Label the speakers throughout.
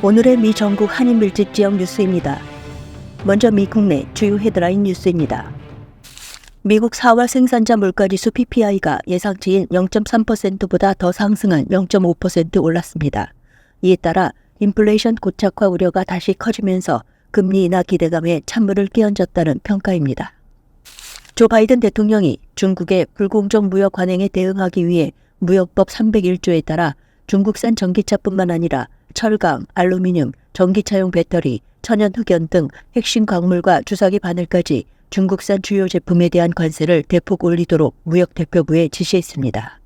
Speaker 1: 오늘의 미 전국 한인 밀집 지역 뉴스입니다. 먼저 미 국내 주요 헤드라인 뉴스입니다. 미국 4월 생산자 물가지수 PPI가 예상치인 0.3%보다 더 상승한 0.5% 올랐습니다. 이에 따라 인플레이션 고착화 우려가 다시 커지면서 금리 인하 기대감에 찬물을 끼얹었다는 평가입니다. 조 바이든 대통령이 중국의 불공정 무역 관행에 대응하기 위해 무역법 301조에 따라 중국산 전기차뿐만 아니라 철강, 알루미늄, 전기차용 배터리, 천연 흑연 등 핵심 광물과 주사기 바늘까지 중국산 주요 제품에 대한 관세를 대폭 올리도록 무역 대표부에 지시했습니다.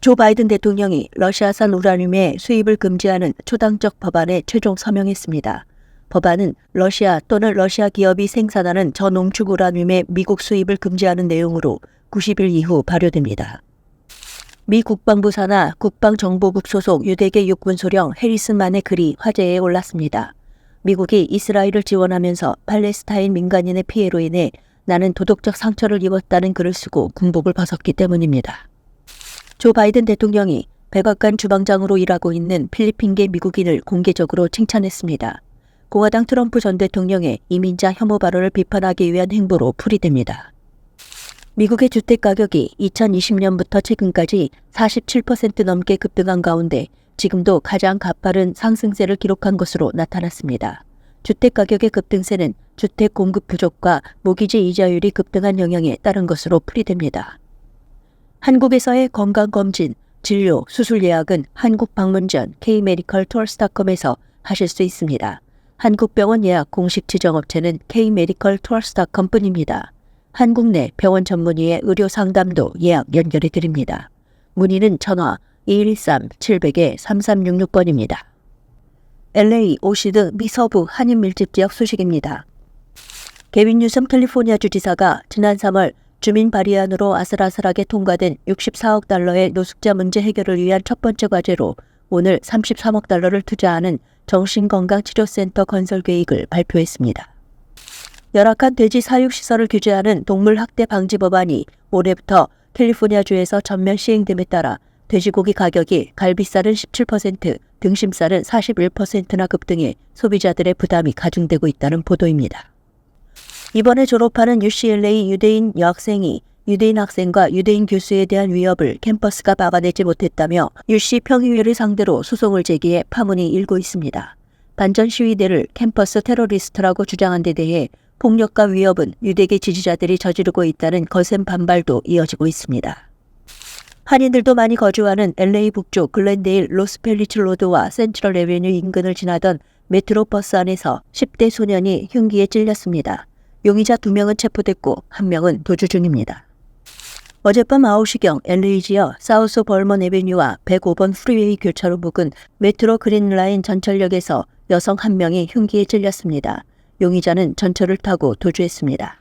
Speaker 1: 조 바이든 대통령이 러시아산 우라늄의 수입을 금지하는 초당적 법안에 최종 서명했습니다. 법안은 러시아 또는 러시아 기업이 생산하는 저농축 우라늄의 미국 수입을 금지하는 내용으로 90일 이후 발효됩니다. 미 국방부 산하 국방정보국 소속 유대계 육군 소령 해리슨만의 글이 화제에 올랐습니다. 미국이 이스라엘을 지원하면서 팔레스타인 민간인의 피해로 인해 나는 도덕적 상처를 입었다는 글을 쓰고 군복을 벗었기 때문입니다. 조 바이든 대통령이 백악관 주방장으로 일하고 있는 필리핀계 미국인을 공개적으로 칭찬했습니다. 공화당 트럼프 전 대통령의 이민자 혐오 발언을 비판하기 위한 행보로 풀이됩니다. 미국의 주택 가격이 2020년부터 최근까지 47% 넘게 급등한 가운데 지금도 가장 가파른 상승세를 기록한 것으로 나타났습니다. 주택 가격의 급등세는 주택 공급 부족과 모기지 이자율이 급등한 영향에 따른 것으로 풀이됩니다. 한국에서의 건강검진, 진료, 수술 예약은 한국 방문 전 K-메디컬 투어스닷컴에서 하실 수 있습니다. 한국병원 예약 공식 지정업체는 K-메디컬 투어스닷컴뿐입니다. 한국 내 병원 전문의의 의료 상담도 예약 연결해 드립니다. 문의는 전화 213-700-3366번입니다. LA, 오시 등 미서부 한인 밀집 지역 소식입니다. 개빈 뉴섬 캘리포니아 주지사가 지난 3월 주민 발의안으로 아슬아슬하게 통과된 64억 달러의 노숙자 문제 해결을 위한 첫 번째 과제로 오늘 33억 달러를 투자하는 정신건강치료센터 건설 계획을 발표했습니다. 열악한 돼지 사육시설을 규제하는 동물학대 방지 법안이 올해부터 캘리포니아주에서 전면 시행됨에 따라 돼지고기 가격이 갈비살은 17%, 등심살은 41%나 급등해 소비자들의 부담이 가중되고 있다는 보도입니다. 이번에 졸업하는 UCLA 유대인 여학생이 유대인 학생과 유대인 교수에 대한 위협을 캠퍼스가 막아내지 못했다며 UC 평의회를 상대로 소송을 제기해 파문이 일고 있습니다. 반전 시위대를 캠퍼스 테러리스트라고 주장한 데 대해 폭력과 위협은 유대계 지지자들이 저지르고 있다는 거센 반발도 이어지고 있습니다. 한인들도 많이 거주하는 LA 북쪽 글렌데일 로스펠리츠 로드와 센트럴 레베뉴 인근을 지나던 메트로 버스 안에서 10대 소년이 흉기에 찔렸습니다. 용의자 2명은 체포됐고 1명은 도주 중입니다. 어젯밤 9시경 LA 지역 사우스 벌먼 에베뉴와 105번 프리웨이 교차로 부근 메트로 그린라인 전철역에서 여성 1명이 흉기에 찔렸습니다. 용의자는 전철을 타고 도주했습니다.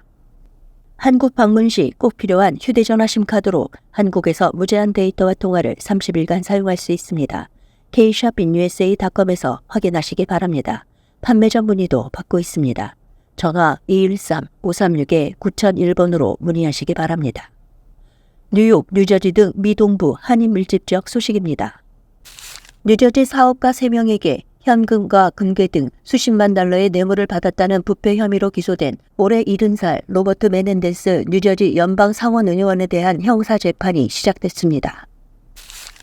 Speaker 1: 한국 방문 시 꼭 필요한 휴대전화 심카드로 한국에서 무제한 데이터와 통화를 30일간 사용할 수 있습니다. kshopinUSA.com에서 확인하시기 바랍니다. 판매자 문의도 받고 있습니다. 전화 213-536-9001번으로 문의하시기 바랍니다. 뉴욕, 뉴저지 등 미동부 한인 밀집 지역 소식입니다. 뉴저지 사업가 3명에게 현금과 금괴 등 수십만 달러의 뇌물을 받았다는 부패 혐의로 기소된 올해 70살 로버트 메넨데스 뉴저지 연방 상원 의원에 대한 형사 재판이 시작됐습니다.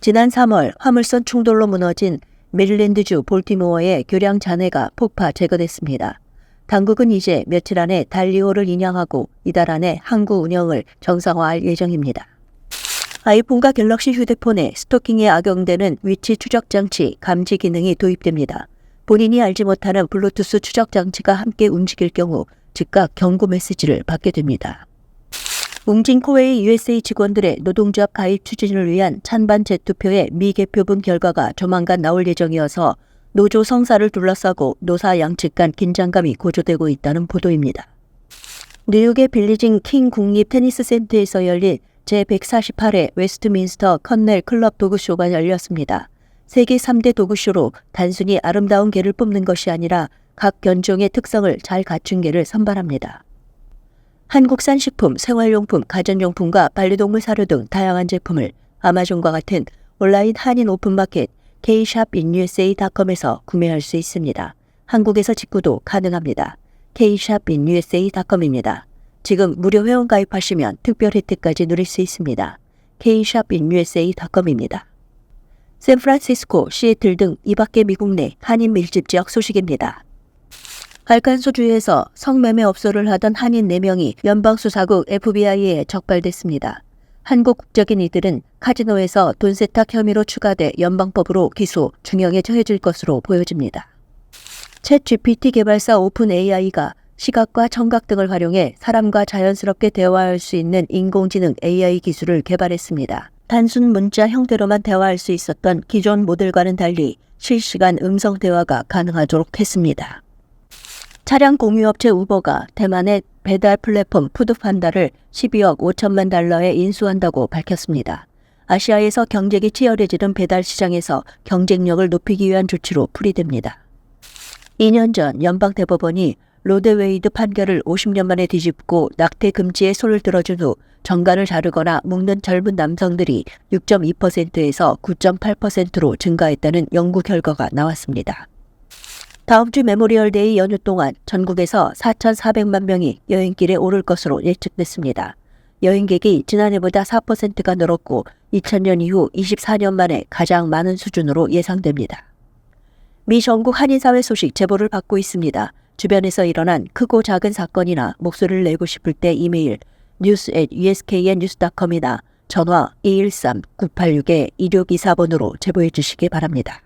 Speaker 1: 지난 3월 화물선 충돌로 무너진 메릴랜드주 볼티모어의 교량 잔해가 폭파 제거됐습니다. 당국은 이제 며칠 안에 달리오를 인양하고 이달 안에 항구 운영을 정상화할 예정입니다. 아이폰과 갤럭시 휴대폰에 스토킹에 악용되는 위치 추적 장치 감지 기능이 도입됩니다. 본인이 알지 못하는 블루투스 추적 장치가 함께 움직일 경우 즉각 경고 메시지를 받게 됩니다. 웅진 코웨이 USA 직원들의 노동조합 가입 추진을 위한 찬반 재투표의 미개표분 결과가 조만간 나올 예정이어서 노조 성사를 둘러싸고 노사 양측 간 긴장감이 고조되고 있다는 보도입니다. 뉴욕의 빌리징 킹 국립 테니스 센터에서 열린 제148회 웨스트민스터 컨넬 클럽 도구쇼가 열렸습니다. 세계 3대 도구쇼로 단순히 아름다운 개를 뽑는 것이 아니라 각 견종의 특성을 잘 갖춘 개를 선발합니다. 한국산 식품, 생활용품, 가전용품과 반려동물 사료 등 다양한 제품을 아마존과 같은 온라인 한인 오픈마켓 kshopinUSA.com에서 구매할 수 있습니다. 한국에서 직구도 가능합니다. kshopinUSA.com입니다. 지금 무료 회원 가입하시면 특별 혜택까지 누릴 수 있습니다. kshopinUSA.com입니다. 샌프란시스코, 시애틀 등 이밖의 미국 내 한인 밀집 지역 소식입니다. 알칸소주에서 성매매 업소를 하던 한인 4명이 연방수사국 FBI에 적발됐습니다. 한국 국적인 이들은 카지노에서 돈 세탁 혐의로 추가돼 연방법으로 기소, 중형에 처해질 것으로 보여집니다. 챗 GPT 개발사 오픈 AI가 시각과 청각 등을 활용해 사람과 자연스럽게 대화할 수 있는 인공지능 AI 기술을 개발했습니다. 단순 문자 형태로만 대화할 수 있었던 기존 모델과는 달리 실시간 음성 대화가 가능하도록 했습니다. 차량 공유업체 우버가 대만의 배달 플랫폼 푸드판다를 12억 5천만 달러에 인수한다고 밝혔습니다. 아시아에서 경쟁이 치열해지는 배달 시장에서 경쟁력을 높이기 위한 조치로 풀이됩니다. 2년 전 연방대법원이 로데웨이드 판결을 50년 만에 뒤집고 낙태 금지에 손을 들어준 후 정가를 자르거나 묶는 젊은 남성들이 6.2%에서 9.8%로 증가했다는 연구 결과가 나왔습니다. 다음 주 메모리얼데이 연휴 동안 전국에서 4,400만 명이 여행길에 오를 것으로 예측됐습니다. 여행객이 지난해보다 4%가 늘었고 2000년 이후 24년 만에 가장 많은 수준으로 예상됩니다. 미 전국 한인사회 소식 제보를 받고 있습니다. 주변에서 일어난 크고 작은 사건이나 목소리를 내고 싶을 때 이메일 news at usknnews.com이나 전화 213-986-2624번으로 제보해 주시기 바랍니다.